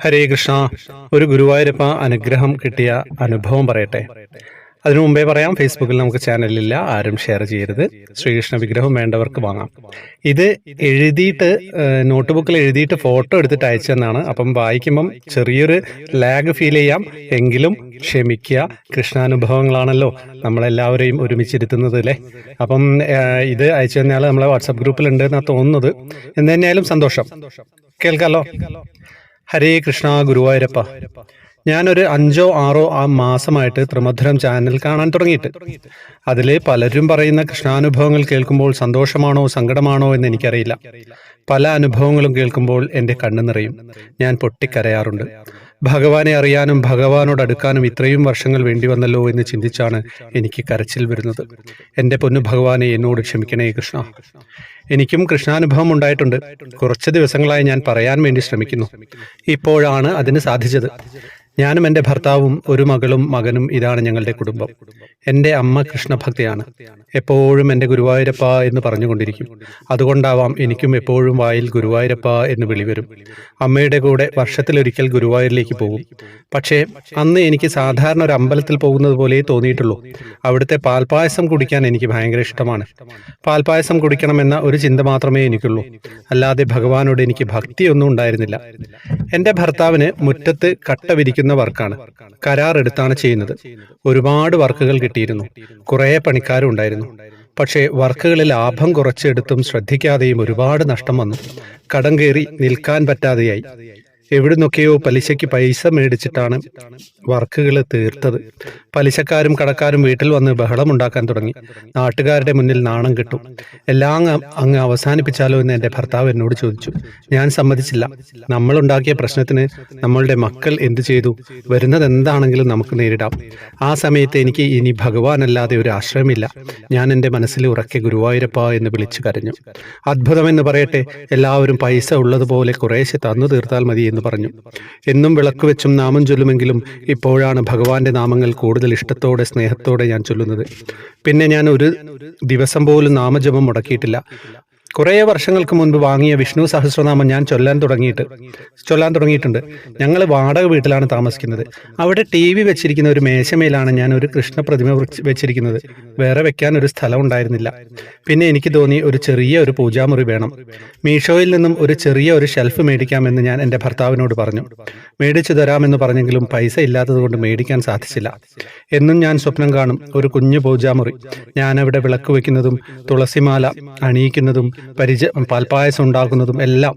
ഹരേ കൃഷ്ണ. ഒരു ഗുരുവായൂരപ്പ അനുഗ്രഹം കിട്ടിയ അനുഭവം പറയട്ടെ. അതിനു മുമ്പേ പറയാം ഫേസ്ബുക്കിൽ നമുക്ക് ചാനലില്ല ആരും ഷെയർ ചെയ്യരുത്. ശ്രീകൃഷ്ണ വിഗ്രഹം വേണ്ടവർക്ക് വാങ്ങാം. ഇത് എഴുതിയിട്ട് നോട്ട്ബുക്കിൽ എഴുതിയിട്ട് ഫോട്ടോ എടുത്തിട്ട് അയച്ചെന്നാണ്. അപ്പം വായിക്കുമ്പം ചെറിയൊരു ലാഗ് ഫീൽ ചെയ്യാം. എങ്കിലും ക്ഷമിക്കുക കൃഷ്ണാനുഭവങ്ങളാണല്ലോ നമ്മളെല്ലാവരെയും ഒരുമിച്ചിരുത്തുന്നത് അല്ലേ? അപ്പം ഇത് അയച്ചു തന്നെയാൽ നമ്മളെ വാട്സപ്പ് ഗ്രൂപ്പിലുണ്ട് എന്നാണ് തോന്നുന്നത്. എന്ന് തന്നെയായാലും സന്തോഷം. കേൾക്കാലോ? ഹരേ കൃഷ്ണ ഗുരുവായൂരപ്പ. ഞാനൊരു അഞ്ചോ ആറോ ആ മാസമായിട്ട് ത്രിമധുരം ചാനൽ കാണാൻ തുടങ്ങിയിട്ട്. അതിൽ പലരും പറയുന്ന കൃഷ്ണാനുഭവങ്ങൾ കേൾക്കുമ്പോൾ സന്തോഷമാണോ സങ്കടമാണോ എന്ന് എനിക്കറിയില്ല. പല അനുഭവങ്ങളും കേൾക്കുമ്പോൾ എന്റെ കണ്ണു നിറയും. ഞാൻ പൊട്ടിക്കരയാറുണ്ട്. ഭഗവാനെ അറിയാനും ഭഗവാനോട് അടുക്കാനും ഇത്രയും വർഷങ്ങൾ വേണ്ടി വന്നല്ലോ എന്ന് ചിന്തിച്ചാണ് എനിക്ക് കരച്ചിൽ വരുന്നത്. എന്റെ പൊന്നു ഭഗവാനെ എന്നോട് ക്ഷമിക്കണേ കൃഷ്ണ. എനിക്കും കൃഷ്ണാനുഭവം ഉണ്ടായിട്ടുണ്ട്. കുറച്ച് ദിവസങ്ങളായി ഞാൻ പറയാൻ വേണ്ടി ശ്രമിക്കുന്നു. ഇപ്പോഴാണ് അതിന് സാധിച്ചത്. ഞാനും എന്റെ ഭർത്താവും ഒരു മകളും മകനും ഇതാണ് ഞങ്ങളുടെ കുടുംബം. എന്റെ അമ്മ കൃഷ്ണഭക്തയാണ്. എപ്പോഴും എന്റെ ഗുരുവായൂരപ്പ എന്ന് പറഞ്ഞുകൊണ്ടിരിക്കും. അതുകൊണ്ടാവാം എനിക്കും എപ്പോഴും വായിൽ ഗുരുവായൂരപ്പ എന്ന് വിളി വരും. അമ്മയുടെ കൂടെ വർഷത്തിലൊരിക്കൽ ഗുരുവായൂരിലേക്ക് പോകും. പക്ഷേ അന്ന് എനിക്ക് സാധാരണ ഒരു അമ്പലത്തിൽ പോകുന്നത് പോലെ തോന്നിയിട്ടുള്ളൂ. അവിടുത്തെ പാൽപ്പായസം കുടിക്കാൻ എനിക്ക് ഭയങ്കര ഇഷ്ടമാണ്. പാൽപ്പായസം കുടിക്കണമെന്ന ഒരു ചിന്ത മാത്രമേ എനിക്കുള്ളൂ. അല്ലാതെ ഭഗവാനോട് എനിക്ക് ഭക്തിയൊന്നും ഉണ്ടായിരുന്നില്ല. എന്റെ ഭർത്താവിന് മുറ്റത്ത് കട്ട വിരിക്കുന്ന വർക്കാണ്. കരാർ എടുത്താണ് ചെയ്യുന്നത്. ഒരുപാട് വർക്കുകൾ കിട്ടിയിരുന്നു. കുറേ പണിക്കാരും ഉണ്ടായിരുന്നു. പക്ഷേ വർക്കുകളിൽ ലാഭം കുറച്ചെടുത്തും ശ്രദ്ധിക്കാതെയും ഒരുപാട് നഷ്ടം വന്നു. കടം കയറി നിൽക്കാൻ പറ്റാതെയായി. എവിടുന്നൊക്കെയോ പലിശയ്ക്ക് പൈസ മേടിച്ചിട്ടാണ് വർക്കുകൾ തീർത്തത്. പലിശക്കാരും കടക്കാരും വീട്ടിൽ വന്ന് ബഹളം ഉണ്ടാക്കാൻ തുടങ്ങി. നാട്ടുകാരുടെ മുന്നിൽ നാണം കിട്ടും. എല്ലാം അങ്ങ് അവസാനിപ്പിച്ചാലോ എന്ന് എന്റെ ഭർത്താവ് എന്നോട് ചോദിച്ചു. ഞാൻ സമ്മതിച്ചില്ല. നമ്മളുണ്ടാക്കിയ പ്രശ്നത്തിന് നമ്മളുടെ മക്കൾ എന്തു ചെയ്തു? വരുന്നത് എന്താണെങ്കിലും നമുക്ക് നേരിടാം. ആ സമയത്ത് എനിക്ക് ഇനി ഭഗവാനല്ലാതെ ഒരു ആശ്രയമില്ല. ഞാൻ എന്റെ മനസ്സിൽ ഉറക്കെ ഗുരുവായൂരപ്പ എന്ന് വിളിച്ചു കരഞ്ഞു. അത്ഭുതമെന്ന് പറയട്ടെ എല്ലാവരും പൈസ ഉള്ളതുപോലെ കുറേശ്ശെ തന്നു തീർത്താൽ മതി എന്ന് പറഞ്ഞു. എന്നും വിളക്ക് വെച്ചും നാമം ചൊല്ലുമെങ്കിലും ഇപ്പോഴാണ് ഭഗവാന്റെ നാമങ്ങൾ കൂടുതൽ ഇഷ്ടത്തോടെ സ്നേഹത്തോടെ ഞാൻ ചൊല്ലുന്നത്. പിന്നെ ഞാൻ ഒരു ദിവസം പോലും നാമജപം മുടക്കിയിട്ടില്ല. കുറേ വർഷങ്ങൾക്ക് മുൻപ് വാങ്ങിയ വിഷ്ണു സഹസ്രനാമം ഞാൻ ചൊല്ലാൻ തുടങ്ങിയിട്ട് ചൊല്ലാൻ തുടങ്ങിയിട്ടുണ്ട്. ഞങ്ങൾ വാടക വീട്ടിലാണ് താമസിക്കുന്നത്. അവിടെ ടി വി വെച്ചിരിക്കുന്ന ഒരു മേശമേലാണ് ഞാൻ ഒരു കൃഷ്ണ പ്രതിമ വെച്ചിരിക്കുന്നത്. വേറെ വെക്കാൻ ഒരു സ്ഥലം ഉണ്ടായിരുന്നില്ല. പിന്നെ എനിക്ക് തോന്നി ഒരു ചെറിയ ഒരു പൂജാമുറി വേണം. മീഷോയിൽ നിന്നും ഒരു ചെറിയ ഒരു ഷെൽഫ് മേടിക്കാമെന്ന് ഞാൻ എന്റെ ഭർത്താവിനോട് പറഞ്ഞു. മേടിച്ചു തരാമെന്ന് പറഞ്ഞെങ്കിലും പൈസ ഇല്ലാത്തതുകൊണ്ട് മേടിക്കാൻ സാധിച്ചില്ല. എന്നും ഞാൻ സ്വപ്നം കാണും. ഒരു കുഞ്ഞു പൂജാമുറി. ഞാനവിടെ വിളക്ക് വെക്കുന്നതും തുളസിമാല അണിയിക്കുന്നതും പരിച പാൽപ്പായസം ഉണ്ടാക്കുന്നതും എല്ലാം.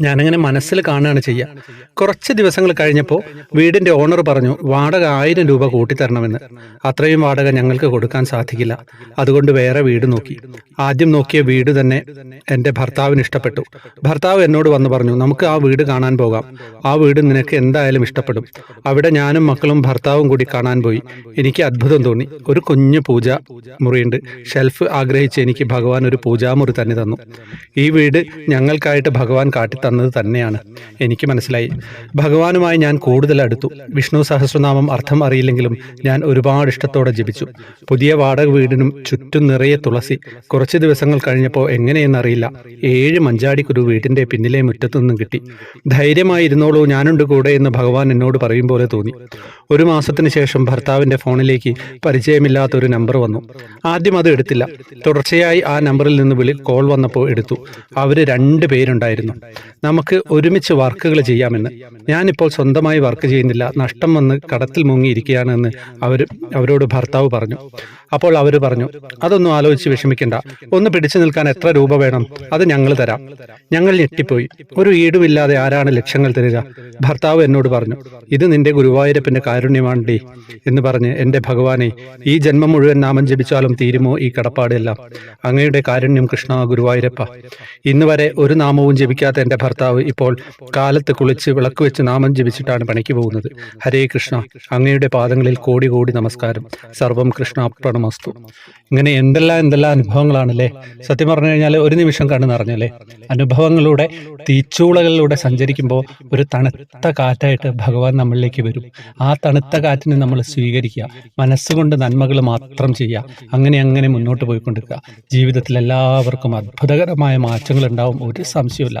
ഞാനങ്ങനെ മനസ്സിൽ കാണുകയാണ് ചെയ്യുക. കുറച്ച് ദിവസങ്ങൾ കഴിഞ്ഞപ്പോൾ വീടിന്റെ ഓണർ പറഞ്ഞു വാടക ആയിരം രൂപ കൂട്ടിത്തരണമെന്ന്. അത്രയും വാടക ഞങ്ങൾക്ക് കൊടുക്കാൻ സാധിക്കില്ല. അതുകൊണ്ട് വേറെ വീട് നോക്കി. ആദ്യം നോക്കിയ വീട് തന്നെ എന്റെ ഭർത്താവിന് ഇഷ്ടപ്പെട്ടു. ഭർത്താവ് എന്നോട് വന്ന് പറഞ്ഞു നമുക്ക് ആ വീട് കാണാൻ പോകാം. ആ വീട് നിനക്ക് എന്തായാലും ഇഷ്ടപ്പെടും. അവിടെ ഞാനും മക്കളും ഭർത്താവും കൂടി കാണാൻ പോയി. എനിക്ക് അത്ഭുതം തോന്നി. ഒരു കുഞ്ഞു പൂജ മുറിയുണ്ട്. ഷെൽഫ് ആഗ്രഹിച്ച് എനിക്ക് ഭഗവാൻ ഒരു പൂജാമുറി തന്നെ തന്നു. ഈ വീട് ഞങ്ങൾക്കായിട്ട് ഭഗവാൻ കാട്ടിത്തന്നത് തന്നെയാണ്. എനിക്ക് മനസ്സിലായി. ഭഗവാനുമായി ഞാൻ കൂടുതൽ അടുത്തു. വിഷ്ണു സഹസ്രനാമം അർത്ഥം അറിയില്ലെങ്കിലും ഞാൻ ഒരുപാട് ഇഷ്ടത്തോടെ ജപിച്ചു. പുതിയ വാടക വീടിനും ചുറ്റും നിറയെ തുളസി. കുറച്ച് ദിവസങ്ങൾ കഴിഞ്ഞപ്പോൾ എങ്ങനെയെന്നറിയില്ല ഏഴ് മഞ്ചാടിക്കുരു വീടിന്റെ പിന്നിലെ മുറ്റത്തു നിന്നും കിട്ടി. ധൈര്യമായി ഇരുന്നോളൂ ഞാനുണ്ട് കൂടെ എന്ന് ഭഗവാൻ എന്നോട് പറയും പോലെ തോന്നി. ഒരു മാസത്തിന് ശേഷം ഭർത്താവിന്റെ ഫോണിലേക്ക് പരിചയമില്ലാത്ത ഒരു നമ്പർ വന്നു. ആദ്യം അത് എടുത്തില്ല. തുടർച്ചയായി ആ നമ്പറിൽ നിന്ന് വിളി കോൾ വന്നപ്പോൾ എടുത്തു. അവർ രണ്ട് പേരുണ്ടായിരുന്നു. നമുക്ക് ഒരുമിച്ച് വർക്കുകൾ ചെയ്യാമെന്ന്. ഞാനിപ്പോൾ സ്വന്തമായി വർക്ക് ചെയ്യുന്നില്ല. നഷ്ടം വന്ന് കടത്തിൽ മുങ്ങിയിരിക്കുകയാണെന്ന് അവർ അവരോട് ഭർത്താവ് പറഞ്ഞു. അപ്പോൾ അവർ പറഞ്ഞു അതൊന്നും ആലോചിച്ച് വിഷമിക്കണ്ട. ഒന്ന് പിടിച്ചു നിൽക്കാൻ എത്ര രൂപ വേണം? അത് ഞങ്ങൾ തരാം. ഞങ്ങൾ ഞെട്ടിപ്പോയി. ഒരു ഈടുമില്ലാതെ ആരാണ് ലക്ഷ്യങ്ങൾ തരിക? ഭർത്താവ് എന്നോട് പറഞ്ഞു ഇത് നിന്റെ ഗുരുവായൂരപ്പന്റെ കാരുണ്യമാണ്ടി എന്ന് പറഞ്ഞ് എന്റെ ഭഗവാനെ ഈ ജന്മം മുഴുവൻ നാമം ജപിച്ചാലും തീരുമോ ഈ കടപ്പാടെല്ലാം? അങ്ങയുടെ കാരുണ്യം കൃഷ്ണ ഗുരുവായൂരപ്പ. ഇന്ന് വരെ ഒരു നാമവും ജപിക്കാത്ത എന്റെ ഭർത്താവ് ഇപ്പോൾ കാലത്ത് കുളിച്ച് വിളക്ക് വെച്ച് നാമം ജപിച്ചിട്ടാണ് പണിക്ക് പോകുന്നത്. ഹരേ കൃഷ്ണ അങ്ങയുടെ പാദങ്ങളിൽ കോടി കോടി നമസ്കാരം. സർവം കൃഷ്ണ പ്രണമസ്തു. ഇങ്ങനെ എന്തെല്ലാം എന്തെല്ലാം അനുഭവങ്ങളാണല്ലേ? സത്യം പറഞ്ഞു കഴിഞ്ഞാൽ ഒരു നിമിഷം കണ്ണു നിറഞ്ഞല്ലേ? അനുഭവങ്ങളുടെ തീച്ചൂളകളിലൂടെ സഞ്ചരിക്കുമ്പോൾ ഒരു തണുത്ത കാറ്റായിട്ട് ഭഗവാൻ നമ്മളിലേക്ക് വരും. ആ തണുത്ത കാറ്റിനെ നമ്മൾ സ്വീകരിക്കുക. മനസ്സുകൊണ്ട് നന്മകൾ മാത്രം ചെയ്യുക. അങ്ങനെ അങ്ങനെ മുന്നോട്ട് പോയിക്കൊണ്ടിരിക്കുക. ജീവിതത്തിൽ എല്ലാവർക്കും അത്ഭുതകരമായ മാറ്റങ്ങൾ ഉണ്ടാവും. ഒരു സംശയമില്ല